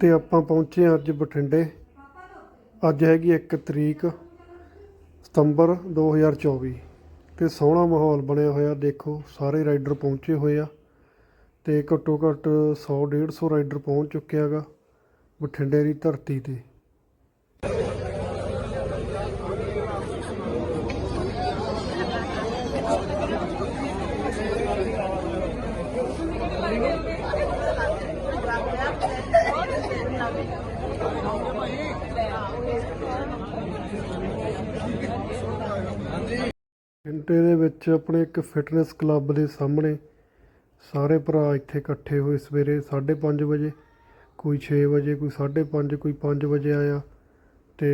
ਤੇ ਆਪਾਂ ਪਹੁੰਚੇ ਹਾਂ ਅੱਜ ਬਠਿੰਡੇ। ਅੱਜ ਹੈਗੀ 1 ਤਰੀਕ, ਸਤੰਬਰ 2024 ਤੇ ਸੋਹਣਾ ਮਾਹੌਲ ਬਣਿਆ ਹੋਇਆ, ਦੇਖੋ ਸਾਰੇ ਰਾਈਡਰ ਪਹੁੰਚੇ ਹੋਏ ਆ। ਤੇ ਘੱਟੋ ਘੱਟ 100 150 ਰਾਈਡਰ ਪਹੁੰਚ ਚੁੱਕਿਆ ਹੈਗਾ ਬਠਿੰਡੇ ਦੀ ਧਰਤੀ ਤੇ। ਬਠਿੰਡੇ ਦੇ ਵਿੱਚ ਆਪਣੇ ਇੱਕ ਫਿਟਨੈਸ ਕਲੱਬ ਦੇ ਸਾਹਮਣੇ ਸਾਰੇ ਭਰਾ ਇੱਥੇ ਇਕੱਠੇ ਹੋਏ ਸਵੇਰੇ 5:30 ਵਜੇ, ਕੋਈ 6 ਵਜੇ, ਕੋਈ 5:30 ਕੋਈ 5 ਵਜੇ ਆਇਆ ਤੇ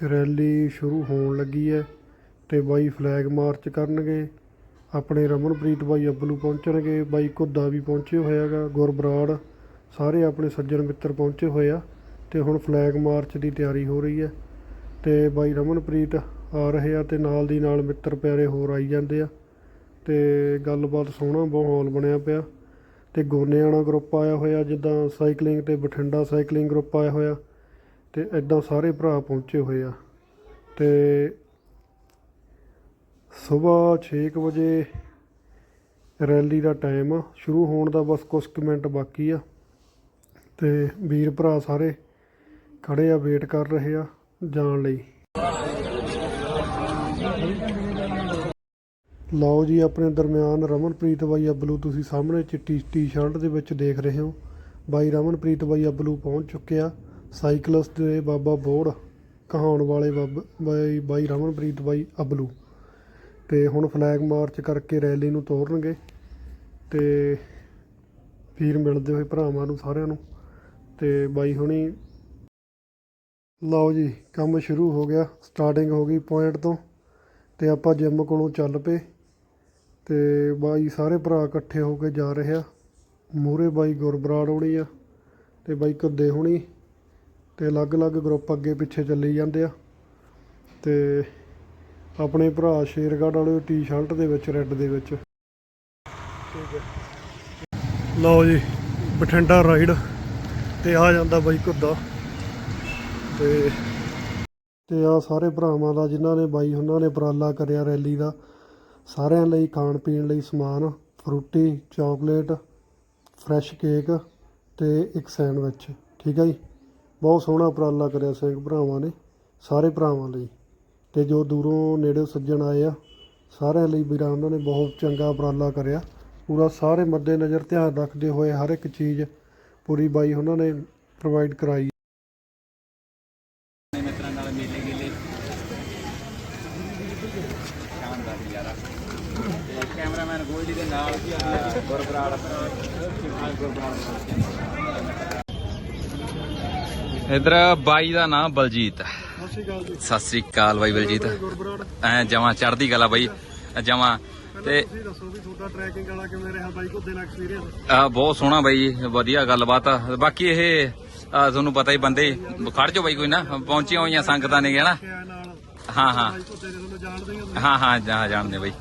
ਰੈਲੀ ਸ਼ੁਰੂ ਹੋਣ ਲੱਗੀ ਹੈ ਤੇ ਬਾਈ ਫਲੈਗ ਮਾਰਚ ਕਰਨਗੇ, ਆਪਣੇ ਰਮਨਪ੍ਰੀਤ ਬਾਈ ਅੱਬਲੂ ਪਹੁੰਚਣਗੇ, ਬਾਈ ਘੁੱਦਾ ਵੀ ਪਹੁੰਚੇ ਹੋਇਆ ਹੈਗਾ, ਗੁਰਬਰਾੜ ਸਾਰੇ ਆਪਣੇ ਸੱਜਣ ਮਿੱਤਰ ਪਹੁੰਚੇ ਹੋਏ ਆ ਤੇ ਹੁਣ ਫਲੈਗ ਮਾਰਚ ਦੀ ਤਿਆਰੀ ਹੋ ਰਹੀ ਹੈ ਤੇ ਬਾਈ ਰਮਨਪ੍ਰੀਤ ਆ ਰਹੇ ਆ ਤੇ ਨਾਲ ਦੀ ਨਾਲ ਮਿੱਤਰ ਪਿਆਰੇ ਹੋਰ ਆਈ ਜਾਂਦੇ ਆ ਤੇ ਗੱਲਬਾਤ ਸੋਹਣਾ ਮਾਹੌਲ ਬਣਿਆ ਪਿਆ ਤੇ ਗੋਨੇਆਣਾ ਗਰੁੱਪ ਆਇਆ ਹੋਇਆ, ਜਿੱਦਾਂ ਸਾਈਕਲਿੰਗ ਤੇ ਬਠਿੰਡਾ ਸਾਈਕਲਿੰਗ ਗਰੁੱਪ ਆਇਆ ਹੋਇਆ ਤੇ ਐਦਾਂ ਸਾਰੇ ਭਰਾ ਪਹੁੰਚੇ ਹੋਏ ਆ ਤੇ ਸਵੇਰ 6 ਕੁ ਵਜੇ ਰੈਲੀ ਦਾ ਟਾਈਮ ਆ, ਸ਼ੁਰੂ ਹੋਣ ਦਾ ਬਸ ਕੁਝ ਕੁ ਮਿੰਟ ਬਾਕੀ ਆ ਤੇ ਵੀਰ ਭਰਾ ਸਾਰੇ ਖੜੇ ਆ, ਵੇਟ ਕਰ ਰਹੇ ਆ ਜਾਣ ਲਈ। ਲਓ ਜੀ, ਆਪਣੇ ਦਰਮਿਆਨ ਰਮਨਪ੍ਰੀਤ ਬਾਈ ਅਬਲੂ ਤੁਸੀਂ ਸਾਹਮਣੇ ਚਿੱਟੀ ਟੀ-ਸ਼ਰਟ ਦੇ ਵਿੱਚ ਦੇਖ ਰਹੇ ਹੋ। ਬਾਈ ਰਮਨਪ੍ਰੀਤ ਬਾਈ ਅਬਲੂ ਪਹੁੰਚ ਚੁੱਕਿਆ, ਸਾਈਕਲਿਸਟ ਦੇ ਬਾਬਾ ਬੋੜ ਕਹਾਉਣ ਵਾਲੇ ਬਾਬ- ਬਾਈ ਬਾਈ ਰਮਨਪ੍ਰੀਤ ਬਾਈ ਅਬਲੂ ਤੇ ਹੁਣ ਫਲੈਗ ਮਾਰਚ ਕਰਕੇ ਰੈਲੀ ਨੂੰ ਤੋਰਨਗੇ ਤੇ ਫਿਰ ਮਿਲਦੇ ਹੋਏ ਭਰਾਵਾਂ ਨੂੰ ਸਾਰਿਆਂ ਨੂੰ। ਤੇ ਬਾਈ ਹੁਣੀ ਲਓ ਜੀ, ਕੰਮ ਸ਼ੁਰੂ ਹੋ ਗਿਆ, ਸਟਾਰਟਿੰਗ ਹੋ ਗਈ ਪੁਆਇੰਟ ਤੋਂ। ਤੇ ਆਪਾਂ ਜਿਮ ਕੋਲੋਂ ਚੱਲ ਪਏ। ਤੇ ਬਾਈ ਸਾਰੇ ਭਰਾ ਇਕੱਠੇ ਹੋ ਕੇ ਜਾ ਰਹੇ ਆ। ਮੂਰੇ ਬਾਈ ਗੁਰਬਰਾੜ ਹੋਣੀ ਆ ਤੇ ਬਾਈ ਕੱਦੇ ਹੋਣੀ ਤੇ ਅਲੱਗ-ਅਲੱਗ ਗਰੁੱਪ ਅੱਗੇ ਪਿੱਛੇ ਚੱਲੀ ਜਾਂਦੇ ਆ। ਤੇ ਆਪਣੇ ਭਰਾ ਸ਼ੇਰਗੜ੍ਹ ਵਾਲੇ ਟੀ-ਸ਼ਰਟ ਦੇ ਵਿੱਚ ਰੈੱਡ ਦੇ ਵਿੱਚ। ਠੀਕ ਹੈ ਲਓ ਜੀ, ਬਠਿੰਡਾ ਰਾਈਡ ਤੇ ਆ ਜਾਂਦਾ ਬਾਈ ਘੁੱਦਾ। ਤੇ ਤੇ ਆ ਸਾਰੇ ਭਰਾਵਾਂ ਦਾ, ਜਿਨ੍ਹਾਂ ਨੇ ਬਾਈ, ਉਹਨਾਂ ਨੇ ਉਪਰਾਲਾ ਕਰਿਆ ਰੈਲੀ ਦਾ। ਸਾਰਿਆਂ ਲਈ ਖਾਣ ਪੀਣ ਲਈ ਸਮਾਨ, ਫਰੂਟੀ, ਚਾਕਲੇਟ, ਫਰੈਸ਼ ਕੇਕ ਤੇ ਇੱਕ ਸੈਂਡਵਿਚ। ਠੀਕ ਹੈ ਜੀ? ਬਹੁਤ ਸੋਹਣਾ ਉਪਰਾਲਾ ਕਰਿਆ ਸਿੰਘ ਭਰਾਵਾਂ ਨੇ, ਸਾਰੇ ਭਰਾਵਾਂ ਲਈ। ਤੇ ਜੋ ਦੂਰੋਂ ਨੇੜੇ ਸੱਜਣ ਆਏ ਆ, ਸਾਰਿਆਂ ਲਈ ਵੀਰਾਂ, ਉਹਨਾਂ ਨੇ ਬਹੁਤ ਚੰਗਾ ਉਪਰਾਲਾ ਕਰਿਆ। ਪੂਰਾ ਸਾਰੇ ਮੱਦੇ ਨਜ਼ਰ ਧਿਆਨ ਰੱਖਦੇ ਹੋਏ ਹਰ ਇੱਕ ਚੀਜ਼ ਪੂਰੀ ਬਾਈ ਉਹਨਾਂ ਨੇ ਪ੍ਰੋਵਾਈਡ ਕਰਾਈ ਆਪਣੇ ਮਿੱਤਰਾਂ ਨਾਲ ਮੇਲੇ ਗੇਲੇ ਸ਼ਾਨਦਾਰ ਨਜ਼ਾਰਾ ਤੇ ਕੈਮਰਾਮੈਨ ਗੋਲਡੀ ਦੇ ਨਾਲ ਅਹ, ਗੁਰਬਰਾੜ ਆਪਣਾ ਗੁਰਬਰਾੜ ਇਧਰ ਬਾਈ ਦਾ ਨਾਮ ਬਲਜੀਤ ਸਤਿ ਸ਼੍ਰੀ ਅਕਾਲ ਬਾਈ ਬਲਜੀਤ। ਐ ਜਮਾ ਚੜਦੀ ਗੱਲ ਬਾਈ ਜਮਾ ਤੇ ਆ ਬਹੁਤ ਸੋਹਣਾ ਬਾਈ, ਵਧੀਆ ਗੱਲਬਾਤ ਆ। ਬਾਕੀ ਇਹ ਤੁਹਾਨੂੰ ਪਤਾ ਹੀ ਬੰਦੇ, ਖੜ ਜਾਓ ਬਾਈ ਕੋਈ ਨਾ, ਪਹੁੰਚੀਆਂ ਹੋਈਆਂ ਸੰਗਤਾਂ ਨੇ ਨਾ ਕਿਆ ਹਾਂ। ਹਾਂ ਹਾਂ ਹਾਂ ਜਾਣਦੇ ਬਾਈ।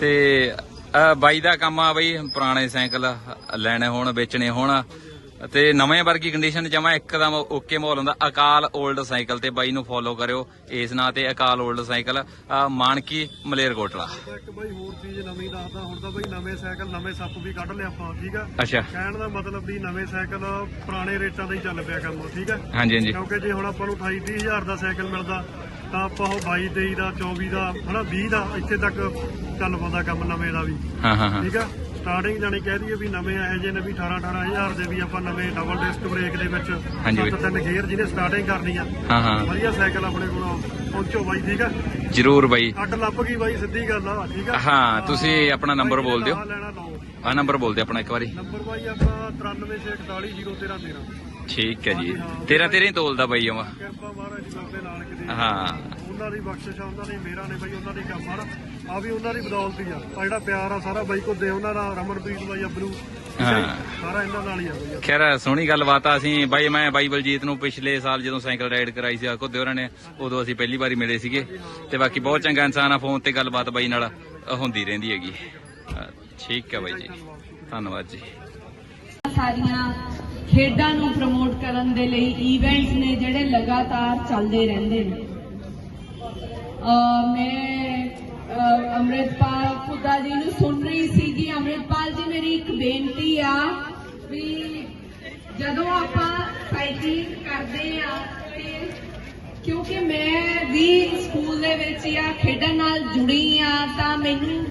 ਤੇ ਬਾਈ ਦਾ ਕੰਮ ਆ ਬਈ, ਪੁਰਾਣੇ ਸਾਈਕਲ ਲੈਣੇ ਹੋਣ, ਵੇਚਣੇ ਹੋਣ। ਤੇ ਨਵੇਂ ਵਰਗੀ ਕੰਡੀਸ਼ਨ ਜਮਾ ਇੱਕਦਮ ਓਕੇ ਮਾਹੌਲ ਹੁੰਦਾ। ਅਕਾਲ 올ਡ ਸਾਈਕਲ ਤੇ ਬਾਈ ਨੂੰ ਫੋਲੋ ਕਰਿਓ ਇਸ ਨਾਂ ਤੇ ਅਕਾਲ 올ਡ ਸਾਈਕਲ ਮਾਨਕੀ ਮਲੇਰਕੋਟਲਾ। ਇੱਕ ਬਾਈ ਹੋਰ ਚੀਜ਼ ਨਵੀਂ ਦੱਸਦਾ ਹੁਣ ਤਾਂ ਬਾਈ ਨਵੇਂ ਸਾਈਕਲ ਨਵੇਂ ਸੱਪ ਵੀ ਕੱਢ ਲਿਆ ਆਪਾਂ ਠੀਕ ਆ? ਅੱਛਾ। ਕਹਿਣ ਦਾ ਮਤਲਬ ਵੀ ਨਵੇਂ ਸਾਈਕਲ ਪੁਰਾਣੇ ਰੇਟਾਂ ਦਾ ਹੀ ਚੱਲ ਪਿਆ ਕੰਮ ਠੀਕ ਆ? ਹਾਂਜੀ ਹਾਂਜੀ। ਕਿਉਂਕਿ ਜੇ ਹੁਣ ਆਪਾਂ ਨੂੰ 28 30 ਹਜ਼ਾਰ ਦਾ ਸਾਈਕਲ ਮਿਲਦਾ ਤਾਂ ਆਪਾਂ ਉਹ 22 23 ਦਾ 24 ਦਾ ਹਨਾ 20 ਦਾ ਇੱਥੇ ਤੱਕ ਚੱਲ ਪਾਉਂਦਾ ਕੰਮ ਨਵੇਂ ਦਾ ਵੀ। ਹਾਂ ਹਾਂ। ਠੀਕ ਆ? ਸਟਾਰਟਿੰਗ ਜਾਨੀ ਕਹਿ ਦਈਏ ਵੀ ਨਵੇਂ ਇਹੋ ਜਿਹੇ ਨੇ ਵੀ 18 18000 ਦੇ ਵੀ ਆਪਾਂ ਨਵੇਂ ਡਬਲ ਡਿਸਕ ਬ੍ਰੇਕ ਦੇ ਵਿੱਚ ਹਾਂਜੀ। ਸੱਤ ਤਿੰਨ ਗੇਅਰ ਜਿਹਨੇ ਸਟਾਰਟਿੰਗ ਕਰਨੀ ਆ। ਹਾਂ ਹਾਂ। ਵਧੀਆ ਸਾਈਕਲ ਆਪਣੇ ਕੋਲ ਪਹੁੰਚੋ ਬਾਈ ਠੀਕ ਆ? ਜਰੂਰ ਬਾਈ। ਅੱਡ ਲੱਭ ਗਈ ਬਾਈ ਸਿੱਧੀ ਗੱਲ ਆ ਠੀਕ ਆ? ਹਾਂ ਤੁਸੀਂ ਆਪਣਾ ਨੰਬਰ ਬੋਲ ਦਿਓ ਆ ਨੰਬਰ ਬੋਲ ਦਿਓ ਆਪਣਾ ਇੱਕ ਵਾਰੀ। ਨੰਬਰ ਬਾਈ ਆਪਣਾ 9364401313 ਠੀਕ ਹੈ ਜੀ। ਤੇਰਾ ਤੇਰੇ ਹੀ ਤੋਲਦਾ ਬਾਈ ਜਮਾ ਕਿਰਪਾ ਮਹਾਰਾਜ ਜੀ ਬਾਬੇ ਨਾਨਕ ਦੀ। ਹਾਂ। ਉਹਨਾਂ ਦੀ ਬਖਸ਼ਿਸ਼ ਆ ਉਹਨਾਂ ਦੀ ਮੇਰਾ ਨੇ ਬਾਈ ਉਹਨਾਂ ਦੀ ਕੰਮ ਆ ਆ ਵੀ ਉਹਨਾਂ ਦੀ ਬਦੌਲਤ ਹੀ ਆ। ਆ ਜਿਹੜਾ ਪਿਆਰ ਆ ਸਾਰਾ ਬਾਈ ਕੋ ਦੇ ਉਹਨਾਂ ਦਾ ਰਮਨਪ੍ਰੀਤ ਬਾਈ ਅਬਲੂ ਆ। ਸਾਰਾ ਇਹਨਾਂ ਨਾਲ ਹੀ ਆ ਬਾਈ। ਖੈਰ ਸੋਹਣੀ ਗੱਲਬਾਤ ਆ ਅਸੀਂ। ਬਾਈ ਮੈਂ ਬਾਈ ਬਲਜੀਤ ਨੂੰ ਪਿਛਲੇ ਸਾਲ ਜਦੋਂ ਸਾਈਕਲ ਰਾਈਡ ਕਰਾਈ ਸੀ ਆਕੋ ਹੋਰਾਂ ਨੇ ਉਦੋਂ ਅਸੀਂ ਪਹਿਲੀ ਵਾਰੀ ਮਿਲੇ ਸੀਗੇ। ਤੇ ਬਾਕੀ ਬਹੁਤ ਚੰਗਾ ਇਨਸਾਨ ਆ ਫੋਨ ਤੇ ਗੱਲਬਾਤ ਬਾਈ ਨਾਲ ਹੁੰਦੀ ਰਹਿੰਦੀ ਹੈਗੀ। ਠੀਕ ਹੈ ਬਾਈ ਜੀ। ਧੰਨਵਾਦ ਜੀ। ਸਾਰੀਆਂ ਖੇਡਾਂ ਨੂੰ ਪ੍ਰਮੋਟ ਕਰਨ ਦੇ ਲਈ ਇਵੈਂਟਸ ਨੇ ਜਿਹੜੇ ਲਗਾਤਾਰ ਚੱਲਦੇ ਰਹਿੰਦੇ ਨੇ। ਮੈਂ ਅਮਰਿਤਪਾਲ ਖੁੱਦਾ ਜੀ ਨੂੰ ਸੁਣ ਰਹੀ ਸੀਗੀ। ਅਮਰਿਤਪਾਲ ਜੀ, ਮੇਰੀ ਇੱਕ ਬੇਨਤੀ ਆ ਵੀ ਜਦੋਂ ਆਪਾਂ ਸਾਈਕਲਿੰਗ ਕਰਦੇ ਆ ਕਿਉਂਕਿ ਮੈਂ ਵੀ ਸਕੂਲ ਦੇ ਵਿੱਚ ਜਾਂ ਖੇਡਾਂ ਨਾਲ ਜੁੜੀ ਆ, ਤਾਂ ਮੈਨੂੰ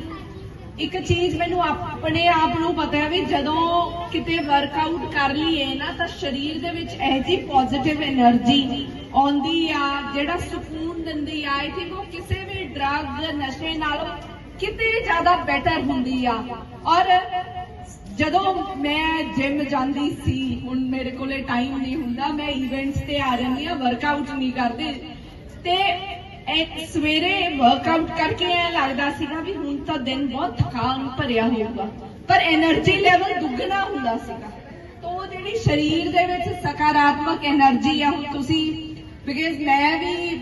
ਇੱਕ ਚੀਜ਼ ਮੈਨੂੰ ਆਪਣੇ ਆਪ ਨੂੰ ਪਤਾ ਹੈ ਵੀ ਜਦੋਂ ਕਿਤੇ ਵਰਕਆਊਟ ਕਰ ਲਈਏ ਨਾ, ਤਾਂ ਸਰੀਰ ਦੇ ਵਿੱਚ ਇਹ ਜੀ ਪੋਜ਼ਿਟਿਵ એનર્ਜੀ ਆਉਂਦੀ ਆ, ਜਿਹੜਾ ਸਕੂਨ ਦਿੰਦੀ ਆ ਆਈ ਥਿੰਕ ਉਹ ਕਿਸੇ ਸ਼ਰਾਬ ਨਸ਼ੇ ਨਾਲ ਕਿਤੇ ਜ਼ਿਆਦਾ ਬੈਟਰ ਹੁੰਦੀ ਆ। ਔਰ ਜਦੋਂ ਮੈਂ ਜਿਮ ਜਾਂਦੀ ਸੀ, ਹੁਣ ਮੇਰੇ ਕੋਲੇ ਟਾਈਮ ਨਹੀਂ ਹੁੰਦਾ, ਮੈਂ ਇਵੈਂਟਸ ਤੇ ਆ ਰਹੀ ਆ ਵਰਕਆਊਟ ਨਹੀਂ ਕਰਦੀ। ਤੇ ਇੱਕ ਸਵੇਰੇ ਵਰਕਆਊਟ ਕਰਕੇ ਐ ਲੱਗਦਾ ਸੀਗਾ ਵੀ ਹੁਣ ਤਾਂ ਦਿਨ ਬਹੁਤ ਥਕਾਨ ਭਰਿਆ ਹੋਊਗਾ। ਪਰ એનર્ਜੀ ਲੈਵਲ ਦੁੱਗਣਾ ਹੁੰਦਾ ਸੀਗਾ। ਤੋਂ ਜਿਹੜੀ ਸਰੀਰ ਦੇ ਵਿੱਚ ਸਕਾਰਾਤਮਕ એનર્ਜੀ ਆ, ਹੁਣ ਤੁਸੀਂ ਬਿਕਾਜ਼ ਮੈਂ ਵੀ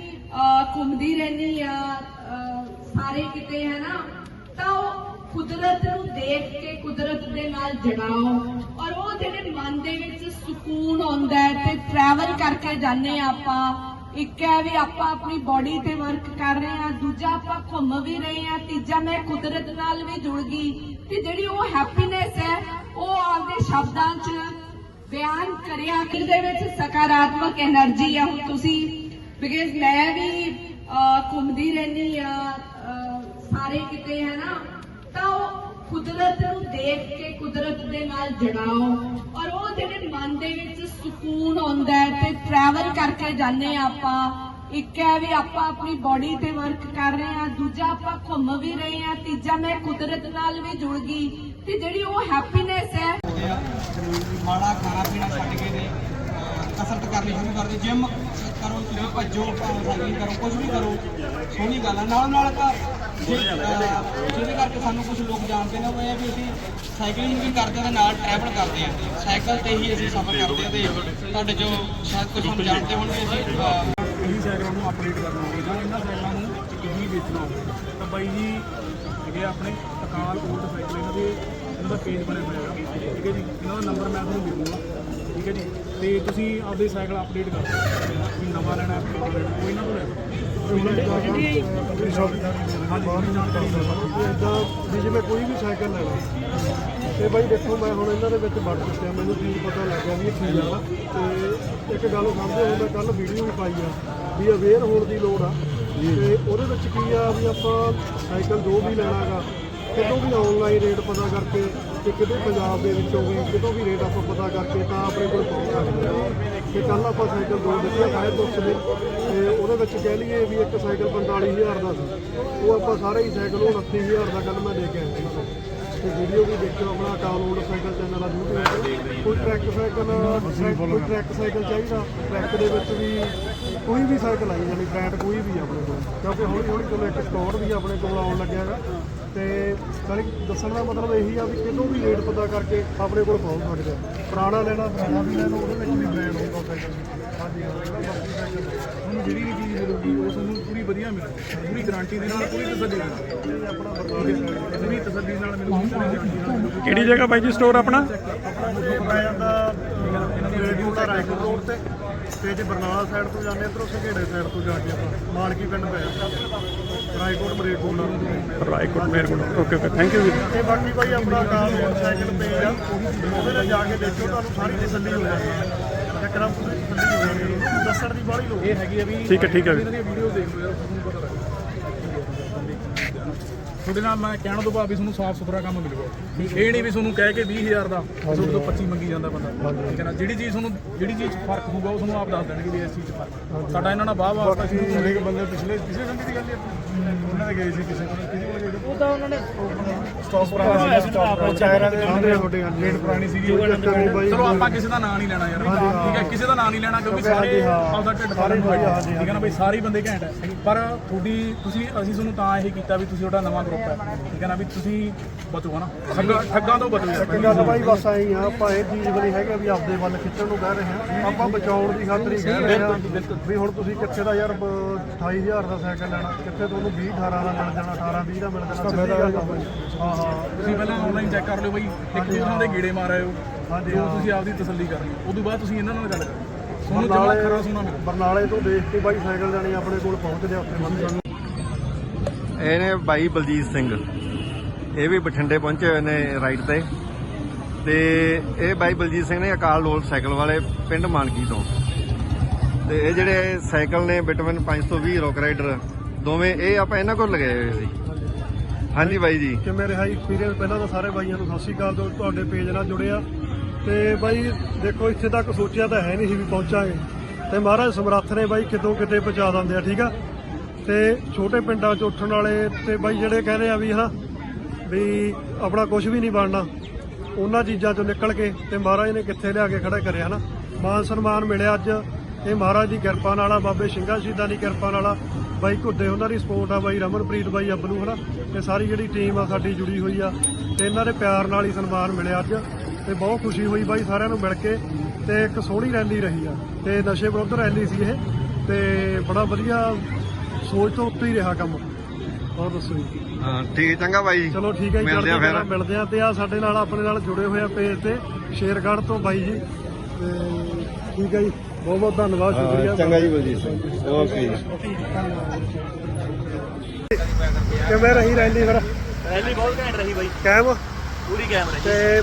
ਘੁੰਮਦੀ ਰਹਿੰਦੀ ਆ ਸਾਰੇ ਕਿਤੇ ਹੈ ਨਾ ਤਾਂ ਉਹ ਕੁਦਰਤ ਨੂੰ ਦੇਖ ਕੇ ਕੁਦਰਤ ਦੇ ਨਾਲ ਜੜਾਓ ਔਰ ਉਹ ਜਿਹੜੇ ਮਨ ਦੇ ਵਿੱਚ ਸਕੂਨ ਆਉਂਦਾ ਹੈ ਤੇ ਟਰੈਵਲ ਕਰਕੇ ਜਾਂਦੇ ਆਪਾਂ। ਇੱਕ ਹੈ ਵੀ ਆਪਾਂ ਆਪਣੀ ਬਾਡੀ ਤੇ ਵਰਕ ਕਰ ਰਹੇ ਆ ਦੂਜਾ ਆਪਾਂ ਘੁੰਮ ਵੀ ਰਹੇ ਆ ਤੀਜਾ ਮੈਂ ਕੁਦਰਤ ਨਾਲ ਵੀ ਜੁੜ ਗਈ। ਤੇ ਜਿਹੜੀ ਉਹ ਹੈਪੀਨੈਸ ਹੈ, ਉਹ ਆਪਦੇ ਸ਼ਬਦਾਂ 'ਚ ਬਿਆਨ ਕਰਿਆ ਕਿ ਦੇ ਵਿੱਚ ਸਕਾਰਾਤਮਕ એનર્ਜੀ ਆ। ਹੁਣ ਤੁਸੀਂ ਬਿਕਾਜ਼ ਮੈਂ ਵੀ ਘੁੰਮਦੀ ਰਹਿੰਦੀ ਆ ਸਾਰੇ ਕਿਤੇ ਹੈ ਨਾ, ਤਾਂ ਉਹ ਕੁਦਰਤ ਨੂੰ ਦੇਖ ਕੇ ਕੁਦਰਤ ਦੇ ਨਾਲ ਜੜਾਓ ਔਰ ਉਹ ਜਿਹੜੇ ਮਨ ਦੇ ਵਿੱਚ ਸਕੂਨ ਆਉਂਦਾ ਹੈ ਤੇ ਟਰੈਵਲ ਕਰਕੇ ਜਾਂਦੇ ਆਪਾਂ। ਇੱਕ ਹੈ ਵੀ ਆਪਾਂ ਆਪਣੀ ਬਾਡੀ ਤੇ ਵਰਕ ਕਰ ਰਹੇ ਹਾਂ, ਦੂਜਾ ਆਪਾਂ ਘੁੰਮ ਵੀ ਰਹੇ ਹਾਂ, ਤੀਜਾ ਮੈਂ ਕੁਦਰਤ ਨਾਲ ਵੀ ਜੁੜ ਗਈ। ਤੇ ਜਿਹੜੀ ਉਹ ਹੈਪੀਨੈਸ ਹੈ ਮਾੜਾ ਖਾਣਾ ਪੀਣਾ ਛੱਡ ਕੇ ਨੇ ਕਸਰਤ ਕਰਨੀ ਸ਼ੁਰੂ ਕਰ ਦਿਓ ਜਿਮ ਕਰੋ ਤੁਸੀਂ ਭੱਜੋ ਸਾਈਕਲਿੰਗ ਕਰੋ ਕੁਝ ਵੀ ਕਰੋ, ਸੋਹਣੀ ਗੱਲ ਨਾਲ ਨਾਲ ਜਿਹਦੇ ਕਰਕੇ ਸਾਨੂੰ ਕੁਝ ਲੋਕ ਜਾਣਦੇ ਨੇ, ਉਹ ਇਹ ਵੀ ਅਸੀਂ ਸਾਈਕਲਿੰਗ ਵੀ ਕਰਦੇ ਹਾਂ ਨਾਲ ਟਰੈਵਲ ਕਰਦੇ ਹਾਂ। ਸਾਈਕਲ ਤੇ ਹੀ ਅਸੀਂ ਸਫ਼ਰ ਕਰਦੇ ਹਾਂ ਤੇ ਤੁਹਾਡੇ ਜੋ ਸ਼ਾਇਦ ਕੁਝ ਸਾਨੂੰ ਜਾਣਦੇ ਹੋਣਗੇ, ਅਸੀਂ ਇਹੀ ਸਾਈਕਲਾਂ ਨੂੰ ਅਪਡੇਟ ਕਰਨਾ ਹੋਵੇ ਜਾਂ ਇਹਨਾਂ ਸਾਈਕਲਾਂ ਨੂੰ ਤੁਸੀਂ ਵੇਚਣਾ ਹੋਵੇ ਤਾਂ ਬਾਈ ਜੀ ਹੈਗੇ ਆਪਣੇ ਅਕਾਲ ਓਲਡ ਸਾਈਕਲ ਇਹਨਾਂ ਦੇ ਇਹਨਾਂ ਦਾ ਪੇਜ ਬਣਿਆ ਹੋਇਆ ਠੀਕ ਹੈ ਜੀ, ਇਹਨਾਂ ਦਾ ਨੰਬਰ ਮੈਂ ਤੁਹਾਨੂੰ ਦੇ ਦੂੰਗਾ। ਠੀਕ ਹੈ ਜੀ? ਤੇ ਤੁਸੀਂ ਆਪਦੇ ਸਾਈਕਲ ਅਪਡੇਟ ਕਰ ਸਕਦੇ ਹੋ ਵੀ ਨਵਾਂ ਲੈਣਾ ਹੈ ਪੁਰਾਣਾ ਲੈਣਾ ਕੋਈ ਇਹਨਾਂ ਤੋਂ ਲੈ ਸਕਦੇ ਇਦਾਂ ਵੀ ਜਿਵੇਂ ਕੋਈ ਵੀ ਸਾਈਕਲ ਲੈਣਾ ਤੇ ਬਾਈ ਦੇਖੋ ਮੈਂ ਹੁਣ ਇਹਨਾਂ ਦੇ ਵਿੱਚ ਵੜ ਚੁੱਕਿਆ ਮੈਨੂੰ ਚੀਜ਼ ਪਤਾ ਲੱਗ ਗਿਆ ਵੀ ਇਹ ਕੀ ਆ। ਤੇ ਇੱਕ ਗੱਲ ਸਮਝੋ ਹੁਣ ਮੈਂ ਕੱਲ ਵੀਡੀਓ ਵੀ ਪਾਈ ਆ ਵੀ ਅਵੇਅਰ ਹੋਣ ਦੀ ਲੋੜ ਆ। ਤੇ ਉਹਦੇ ਵਿੱਚ ਕੀ ਆ ਵੀ ਆਪਾਂ ਸਾਈਕਲ ਜੋ ਵੀ ਲੈਣਾਗਾ ਕਿਤੋਂ ਵੀ ਆਨਲਾਈਨ ਰੇਟ ਪਤਾ ਕਰਕੇ ਤੇ ਕਿਤੇ ਪੰਜਾਬ ਦੇ ਵਿੱਚੋਂ ਵੀ, ਕਿਤੋਂ ਵੀ ਰੇਟ ਆਪਾਂ ਪਤਾ ਕਰਕੇ ਤਾਂ ਆਪਣੇ ਕੋਲ ਪਹੁੰਚ ਸਕਦੇ ਆ ਤੇ ਕੱਲ ਆਪਾਂ ਸਾਈਕਲ ਦੋ ਦਿੱਤੇ ਆਏ ਤੋਂ ਨੇ ਤੇ ਉਹਦੇ ਵਿੱਚ ਕਹਿ ਲਈਏ ਵੀ ਇੱਕ ਸਾਈਕਲ 45000 ਦਾ ਸੀ। ਉਹ ਆਪਾਂ ਸਾਰੇ ਹੀ ਸਾਈਕਲ, ਉਹ 38000 ਦਾ ਕੱਲ ਮੈਂ ਦੇ ਕੇ ਆਇਆ ਸੀ। ਤੇ ਵੀਡੀਓ ਵੀ ਦੇਖਿਓ ਆਪਣਾ ਡਾਊਨਲੋਡ ਸਾਈਕਲ ਚੈਨਲ ਆ YouTube ਤੇ। ਕੋਈ ਟਰੈਕ ਸਾਈਕਲ ਟਰੈਕ- ਕੋਈ ਟਰੈਕ ਸਾਈਕਲ ਚਾਹੀਦਾ? ਟਰੈਕ ਦੇ ਵਿੱਚ ਵੀ ਕੋਈ ਵੀ ਸਾਈਕਲ ਆਈ ਜਾਨੀ ਬ੍ਰਾਂਡ ਕੋਈ ਵੀ ਆਪਣੇ ਕੋਲ। ਕਿਉਂਕਿ ਹੌਲੀ ਹੌਲੀ ਚਲੋ ਇੱਕ ਸਟੋਰ ਵੀ ਆਪਣੇ ਕੋਲ ਆਉਣ ਲੱਗਿਆ ਹੈਗਾ। ਤੇ ਸਾਰੀ ਦੱਸਣ ਦਾ ਮਤਲਬ ਇਹੀ ਆ ਵੀ ਕਿਤੋਂ ਵੀ ਰੇਟ ਪਤਾ ਕਰਕੇ ਆਪਣੇ ਕੋਲ ਪਹੁੰਚ ਸਕਦੇ ਆ। ਪੁਰਾਣਾ ਲੈਣਾ ਪੁਰਾਣਾ ਵੀ ਲੈ ਲਓ ਉਹਦੇ ਵਿੱਚ ਵੀ ਬ੍ਰਾਂਡ ਹੋਊਗਾ ਸਾਈਕਲ ਹਾਂਜੀ ਜਿਹੜਾ ਸਾਈਕਲ ਤੁਹਾਨੂੰ ਜਿਹੜੀ ਵੀ ਚੀਜ਼ ਮਿਲੂਗੀ ਉਹ ਤੁਹਾਨੂੰ ਪੂਰੀ ਵਧੀਆ ਮਿਲੂਗੀ। ਪੂਰੀ ਗਾਰੰਟੀ ਦੇ ਨਾਲ ਪੂਰੀ ਤਸੱਲੀ ਨਾਲ ਆਪਣਾ ਵਰਗਾ ਪੂਰੀ ਤਸੱਲੀ ਨਾਲ ਮਿਲੂਗੀ ਗਾਰੰਟੀ ਨਾਲ ਮਿਲੂਗੀ ਕਿਹੜੀ ਜਗ੍ਹਾ ਬਾਈ ਜੀ ਸਟੋਰ ਆਪਣਾ? ਆਪਣਾ ਪੈ ਜਾਂਦਾ ਦਾ ਰਾਈਟ ਰੋਡ ਤੇ। ਤੇ ਜੇ ਬਰਨਾਲਾ ਸਾਈਡ ਤੋਂ ਜਾਂਦੇ ਇਧਰੋਂ ਸੰਘੇੜੇ ਸਾਈਡ ਤੋਂ ਜਾ ਕੇ ਆਪਾਂ ਮਾਲਕੀ ਪਿੰਡ ਪੈ ਜਾਂਦਾ। ਰਾਈਕੋਟ ਮਰੇਕੋਟ ਰਾਏਕੋਟ ਮੇਰਕੋਟ ਓਕੇ ਓਕੇ ਥੈਂਕ ਯੂ ਤੇ ਬਾਕੀ ਭਾਈ ਆਪਣਾ ਕਾਰ ਮੋਟਰਸਾਈਕਲ ਪੇਜ ਆ। ਉਹਦੇ ਨਾਲ ਜਾ ਕੇ ਦੇਖਿਓ ਤੁਹਾਨੂੰ ਸਾਰੀ ਤਸੱਲੀ ਹੋ ਜਾਣੀ ਹੈ। ਇੱਕਦਮ ਪੂਰੀ ਤਸੱਲੀ ਹੋ ਜਾਣੀ ਹੈ ਦੱਸਣ ਦੀ ਬਾਹਲੀ ਲੋੜ ਇਹ ਹੈਗੀ ਆ ਵੀ ਠੀਕ ਹੈ, ਠੀਕ ਹੈ ਵੀਡੀਓ ਦੇਖ ਲਓ ਯਾਰ ਤੁਹਾਨੂੰ ਪਤਾ ਲੱਗ ਤੁਹਾਡੇ ਨਾਲ ਮੈਂ ਕਹਿਣ ਤੋਂ ਬਾਅਦ ਵੀ ਤੁਹਾਨੂੰ ਸਾਫ਼ ਸੁਥਰਾ ਕੰਮ ਮਿਲੂਗਾ। ਇਹ ਨਹੀਂ ਵੀ ਤੁਹਾਨੂੰ ਕਹਿ ਕੇ 20000 ਦਾ ਤੁਹਾਡੇ ਤੋਂ 25 ਮੰਗੀ ਜਾਂਦਾ ਬੰਦਾ। ਠੀਕ ਹੈ ਨਾ? ਜਿਹੜੀ ਚੀਜ਼ ਤੁਹਾਨੂੰ ਜਿਹੜੀ ਚੀਜ਼ 'ਚ ਫ਼ਰਕ ਹੋਊਗਾ ਉਹ ਤੁਹਾਨੂੰ ਆਪ ਦੱਸ ਦੇਣਗੇ ਵੀ ਇਸ ਚੀਜ਼ 'ਚ ਫ਼ਰਕ। ਸਾਡਾ ਇਹਨਾਂ ਨਾਲ ਬਾਹ ਵਾਸਤਾ ਸ਼ੁਰੂ ਹਰੇਕ ਬੰਦੇ ਪਿਛਲੇ ਪਿਛਲੇ ਸੰਦੀ ਦੀ ਗੱਲ ਹੈ ਉਹਨਾਂ ਦੇ ਗਏ ਸੀ ਕਿਸੇ ਕੋਲ ਕਿਸੇ ਕੋਲ ਉਹ ਤਾਂ ਉਹਨਾਂ ਨੇ ਸਟਾਕ ਪੁਰਾਣਾ ਸੀ ਸਟਾਕ ਚਾਇਰਾਂ ਦੇ ਸਾਹਮਣੇ ਤੁਹਾਡੇ ਰੇਟ ਪੁਰਾਣੀ ਸੀਗੀ ਚਲੋ ਆਪਾਂ ਕਿਸੇ ਦਾ ਨਾਂ ਨਹੀਂ ਲੈਣਾ ਯਾਰ। ਠੀਕ ਹੈ ਕਿਸੇ ਦਾ ਨਾਂ ਨਹੀਂ ਲੈਣਾ ਕਿਉਂਕਿ ਸਾਰੇ ਆਪਦਾ ਢਿੱਡ ਸਾਰੇ ਠੀਕ ਹੈ ਨਾ ਬਈ ਸਾਰੇ ਬੰਦੇ ਘੈਂਟ ਹੈ ਪਰ ਤੁਹਾਡੀ ਤੁਸੀਂ ਅਸੀਂ ਤੁਹਾਨੂੰ ਤਾਂ ਇਹ ਕੀਤਾ ਵੀ ਤੁਸੀਂ ਤੁਹਾਡਾ ਨਵਾਂ ਗਰੁੱਪ ਹੈ ਠੀਕ ਹੈ ਨਾ ਵੀ ਤੁਸੀਂ ਬਚੋ ਹਨਾ? ਠੱਗਾ ਠੱਗਾਂ ਤੋਂ ਬਚੋ ਯਾਰ। ਗੱਲ ਬਾਈ ਬਸ ਆਈ ਆ ਆਪਾਂ ਇਹ ਚੀਜ਼ ਬਣੀ ਹੈਗਾ ਵੀ ਆਪਦੇ ਵੱਲ ਖਿੱਚਣ ਨੂੰ ਕਹਿ ਰਹੇ ਹਾਂ ਆਪਾਂ ਬਚਾਉਣ ਦੀ ਖਾਤਰ ਹੀ ਕਹਿ ਰਹੇ ਹਾਂ ਵੀ ਹੁਣ ਤੁਸੀਂ ਕਿੱਥੇ ਦਾ ਯਾਰ ਬ- 28000 ਦਾ ਸਾਈਕਲ ਲੈਣਾ ਕਿੱਥੇ ਤੁਹਾਨੂੰ 20 18 ਦਾ ਮਿਲ ਜਾਣਾ 18 20 ਦਾ ਮਿਲ ਜਾਣਾ ਸਿੱਧੀ ਗੱਲ ਆ ਬਾਈ। ਹਾਂ ਹਾਂ। ਤੁਸੀਂ ਪਹਿਲਾਂ ਆਨਲਾਈਨ ਚੈੱਕ ਕਰ ਲਿਓ ਬਈ ਇੱਕ ਦੇ ਗੇੜੇ ਮਾਰ ਆਇਓ ਹਾਂਜੀ, ਜੋ ਹਾਂ। ਤੁਸੀਂ ਆਪਦੀ ਤਸੱਲੀ ਕਰਨੀ ਉਦੋਂ ਬਾਅਦ ਤੁਸੀਂ ਇਹਨਾਂ ਨਾਲ ਗੱਲ ਕਰਨੀ ਤੁਹਾਨੂੰ ਜਮਾ ਖਰਾ ਸੋਨਾ ਮਿਲੂ। ਬਰਨਾਲੇ ਤੋਂ ਦੇਖ ਕੇ ਬਾਈ ਸਾਈਕਲ ਜਾਣੀ ਆਪਣੇ ਕੋਲ ਪਹੁੰਚਦੇ ਆਪਣੇ ਬੰਦੇ। ਸਾਨੂੰ ਇਹ ਨੇ ਬਾਈ ਬਲਜੀਤ ਸਿੰਘ। ਇਹ ਵੀ ਬਠਿੰਡੇ ਪਹੁੰਚੇ ਹੋਏ ਨੇ ਰਾਈਡ ਤੇ। ਤੇ ਇਹ ਬਾਈ ਬਲਜੀਤ ਸਿੰਘ ਨੇ ਅਕਾਲ ਲੋਲ ਸਾਈਕਲ ਵਾਲੇ ਪਿੰਡ ਮਾਨਕੀ ਤੋਂ। ਤੇ ਇਹ ਜਿਹੜੇ ਸਾਈਕਲ ਨੇ ਬਿਟਵਨ 520 ਰੌਕ ਰਾਈਡਰ ਦੋਵੇਂ ਇਹ ਆਪਾਂ ਇਹਨਾਂ ਕੋਲ ਲਗਾਏ ਹੋਏ ਸੀ। ਹਾਂਜੀ ਬਾਈ ਜੀ। ਕਿ ਕਿਵੇਂ ਰਿਹਾ ਐਕਸਪੀਰੀਅੰਸ ਪਹਿਲਾਂ ਤਾਂ ਸਾਰੇ ਬਾਈਆਂ ਨੂੰ ਸਤਿ ਸ਼੍ਰੀ ਅਕਾਲ, ਜੋ ਤੁਹਾਡੇ ਪੇਜ ਨਾਲ ਜੁੜੇ ਆ। ਤੇ ਬਾਈ, ਦੇਖੋ, ਇੱਥੇ ਤੱਕ ਸੋਚਿਆ ਤਾਂ ਹੈ ਨਹੀਂ ਸੀ ਵੀ ਪਹੁੰਚਾਂਗੇ। ਤੇ ਮਹਾਰਾਜ ਸਮਰੱਥ ਨੇ ਬਾਈ, ਕਿਤੋਂ ਕਿਤੇ ਪਹੁੰਚਾ ਦਿੰਦੇ ਆ, ਠੀਕ ਆ? ਤੇ ਛੋਟੇ ਪਿੰਡਾਂ 'ਚ ਉੱਠਣ ਵਾਲੇ ਤੇ ਬਾਈ ਜਿਹੜੇ ਕਹਿੰਦੇ ਆ ਵੀ ਹਨਾ, ਵੀ ਆਪਣਾ ਕੁਝ ਵੀ ਨਹੀਂ ਬਣਨਾ। ਉਹਨਾਂ ਚੀਜ਼ਾਂ 'ਚੋਂ ਨਿਕਲ ਕੇ ਤੇ ਮਹਾਰਾਜ ਨੇ ਕਿੱਥੇ ਲਿਆ ਕੇ ਖੜਾ ਕਰਿਆ, ਹਨਾ? ਮਾਨ ਸਨਮਾਨ ਮਿਲਿਆ ਅੱਜ। ਇਹ ਮਹਾਰਾਜ ਦੀ ਕਿਰਪਾ ਨਾਲ ਆ ਬਾਬੇ ਸਿੰਘਾ ਸ਼ਹੀਦਾਂ ਦੀ ਕਿਰਪਾ ਨਾਲ ਆ। ਬਾਈ ਘੁੱਦੇ ਉਹਨਾਂ ਦੀ ਸਪੋਰਟ ਆ ਬਾਈ ਰਮਨਪ੍ਰੀਤ ਬਾਈ ਅੱਬਲੂ ਹਨਾ? ਤੇ ਸਾਰੀ ਜਿਹੜੀ ਟੀਮ ਆ ਸਾਡੀ ਜੁੜੀ ਹੋਈ ਆ। ਤੇ ਇਹਨਾਂ ਦੇ ਪਿਆਰ ਨਾਲ ਹੀ ਸਨਮਾਨ ਮਿਲਿਆ ਅੱਜ। ਤੇ ਬਹੁਤ ਖੁਸ਼ੀ ਹੋਈ ਬਾਈ ਸਾਰਿਆਂ ਨੂੰ ਮਿਲ ਕੇ। ਤੇ ਇੱਕ ਸੋਹਣੀ ਰੈਲੀ ਰਹੀ ਆ। ਤੇ ਨਸ਼ੇ ਵਿਰੁੱਧ ਰੈਲੀ ਸੀ ਇਹ। ਤੇ ਬੜਾ ਵਧੀਆ ਸੋਚ ਤੋਂ ਉੱਤੇ ਹੀ ਰਿਹਾ ਕੰਮ। ਹੋਰ ਦੱਸੋ ਜੀ? ਹਾਂ, ਠੀਕ ਚੰਗਾ ਬਾਈ। ਚਲੋ ਠੀਕ ਹੈ ਜੀ ਮਿਲਦੇ ਆ ਫਿਰ। ਮਿਲਦੇ ਆ। ਤੇ ਆ ਸਾਡੇ ਨਾਲ ਆਪਣੇ ਨਾਲ ਜੁੜੇ ਹੋਏ ਆ ਪੇਜ ਤੇ ਸ਼ੇਰਗੜ੍ਹ ਤੋਂ ਬਾਈ ਜੀ। ਤੇ ਠੀਕ ਹੈ ਜੀ। ਬਹੁਤ ਬਹੁਤ ਧੰਨਵਾਦ ਸ਼ੁਕਰੀਆ। ਚੰਗਾ ਜੀ ਬਲਜੀਤ ਸਿੰਘ। ਓਕੇ ਜੀ ਕਿਵੇਂ ਰਹੀ ਰੈਲੀ ਫਿਰ? ਰੈਲੀ ਬਹੁਤ ਘੈਂਟ ਰਹੀ ਬਾਈ। ਕਾਇਮ ਪੂਰੀ ਕੈਮਰੇ ਤੇ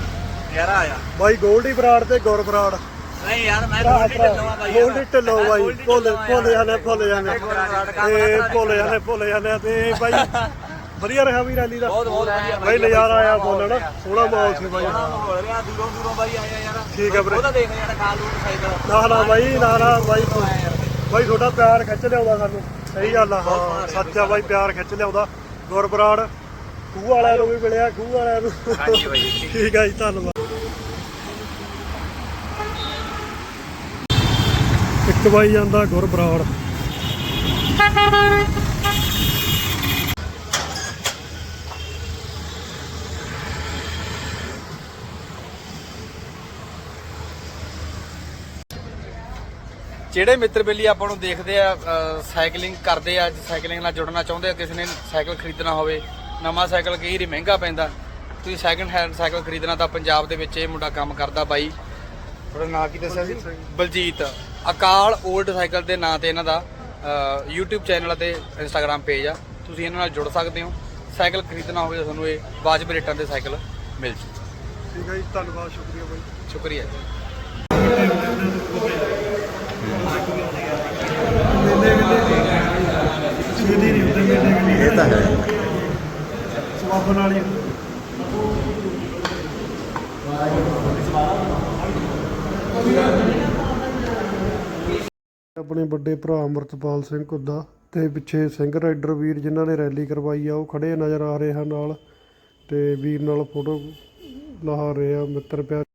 ਯਾਰਾ ਆਇਆ। ਬਾਈ ਗੋਲਡੀ ਬਰਾੜ ਤੇ ਗੁਰ ਬਰਾੜ ਨਹੀਂ ਯਾਰ ਮੈਂ ਗੋਲਡੀ ਢਿੱਲੋਂ ਆ ਬਾਈ। ਗੋਲਡੀ ਢਿੱਲੋਂ ਬਾਈ। ਭੁੱਲ ਭੁੱਲ। ਜਾਂਦੇ ਭੁੱਲ ਕੰਮ ਤੇ ਭੁੱਲ ਜਾਂਦੇ ਭੁੱਲ ਜਾਂਦੇ। ਤੇ ਬਾਈ ਵਧੀਆ ਰਿਹਾ ਵੀ ਰੈਲੀ ਦਾ? ਬਹੁਤ ਬਹੁਤ ਵਧੀਆ ਬਾਈ ਨਜ਼ਾਰਾ ਆਇਆ ਬੋਲਣ। ਸੋਹਣਾ ਮਾਹੌਲ ਸੀ ਬਾਈ। ਮਾਹੌਲ ਰਿਹਾ। ਦੂਰੋਂ ਦੂਰੋਂ ਬਾਈ ਆਏ ਆ ਯਾਰ। ਠੀਕ ਆ ਵੀਰੇ। ਉਹਦਾ ਦੇਖ ਯਾਰ ਖਾਲ ਰੂਟ ਸਾਈਕਲ। ਨਾ ਨਾ ਬਾਈ ਨਾ ਨਾ ਬਾਈ ਬਾਈ ਤੁਹਾਡਾ ਪਿਆਰ ਖਿੱਚ ਲਿਆਉਂਦਾ ਸਾਨੂੰ। ਸਹੀ ਗੱਲ ਆ ਹਾਂ ਸੱਚਾ ਬਾਈ ਪਿਆਰ ਖਿੱਚ ਲਿਆਉਂਦਾ। ਗੁਰਬਰਾੜ ਖੂਹ ਵਾਲਿਆਂ ਨੂੰ ਵੀ ਮਿਲਿਆ ਖੂਹ ਵਾਲਿਆਂ ਨੂੰ। ਹਾਂਜੀ ਬਾਈ ਠੀਕ। ਆ ਜੀ ਧੰਨਵਾਦ। ਇੱਕ ਬਾਈ ਜਾਂਦਾ ਗੁਰਬਰਾੜ ਜਿਹੜੇ ਮਿੱਤਰ ਬੇਲੀ ਆਪਾਂ ਨੂੰ ਦੇਖਦੇ ਆ ਸਾਈਕਲਿੰਗ ਕਰਦੇ ਆ ਸਾਈਕਲਿੰਗ ਨਾਲ ਜੁੜਨਾ ਚਾਹੁੰਦੇ ਆ ਕਿਸੇ ਨੇ ਸਾਈਕਲ ਖਰੀਦਣਾ ਹੋਵੇ ਨਵਾਂ ਸਾਈਕਲ ਕਈ ਵਾਰੀ ਮਹਿੰਗਾ ਪੈਂਦਾ। ਤੁਸੀਂ ਸੈਕੰਡ ਹੈਂਡ ਸਾਈਕਲ ਖਰੀਦਣਾ ਤਾਂ ਪੰਜਾਬ ਦੇ ਵਿੱਚ ਇਹ ਮੁੰਡਾ ਕੰਮ ਕਰਦਾ ਬਾਈ। ਤੁਹਾਡਾ ਨਾਂ ਕੀ ਦੱਸਿਆ ਸੀ? ਬਲਜੀਤ। ਅਕਾਲ 올ਡ ਸਾਈਕਲ ਦੇ ਨਾਂ ਤੇ ਇਹਨਾਂ ਦਾ YouTube ਚੈਨਲ ਅਤੇ Instagram ਪੇਜ ਆ। ਤੁਸੀਂ ਇਹਨਾਂ ਨਾਲ ਜੁੜ ਸਕਦੇ ਹੋ। ਸਾਈਕਲ ਖਰੀਦਣਾ ਹੋਵੇ ਤੁਹਾਨੂੰ ਇਹ ਵਾਜਬ ਰੇਟਾਂ ਤੇ ਸਾਈਕਲ ਮਿਲ ਜੂ। ਠੀਕ ਆ ਜੀ ਧੰਨਵਾਦ ਸ਼ੁਕਰੀਆ ਬਾਈ। ਸ਼ੁਕਰੀਆ ਜੀ ਛੇਦੀ ਨਹੀਂ ਹੁੰਦੇ ਮੇਲੇ ਗਲੀ ਇਹ ਤਾਂ ਹੈ। ਸਵਾਬ ਨਾਲ ਹੀ ਆਪਣੇ ਵੱਡੇ ਭਰਾ ਅਮਰਤਪਾਲ ਸਿੰਘ ਕੁੱਦਾ ਤੇ ਪਿੱਛੇ ਸਿੰਘ ਰਾਈਡਰ ਵੀਰ ਜਿਨ੍ਹਾਂ ਨੇ ਰੈਲੀ ਕਰਵਾਈ ਆ, ਉਹ ਖੜੇ ਨਜ਼ਰ ਆ ਰਹੇ ਹਨ ਨਾਲ ਤੇ ਵੀਰ ਨਾਲ ਫੋਟੋ ਲਾ ਰਹੇ ਆ ਮਿੱਤਰ ਪਿਆਰ।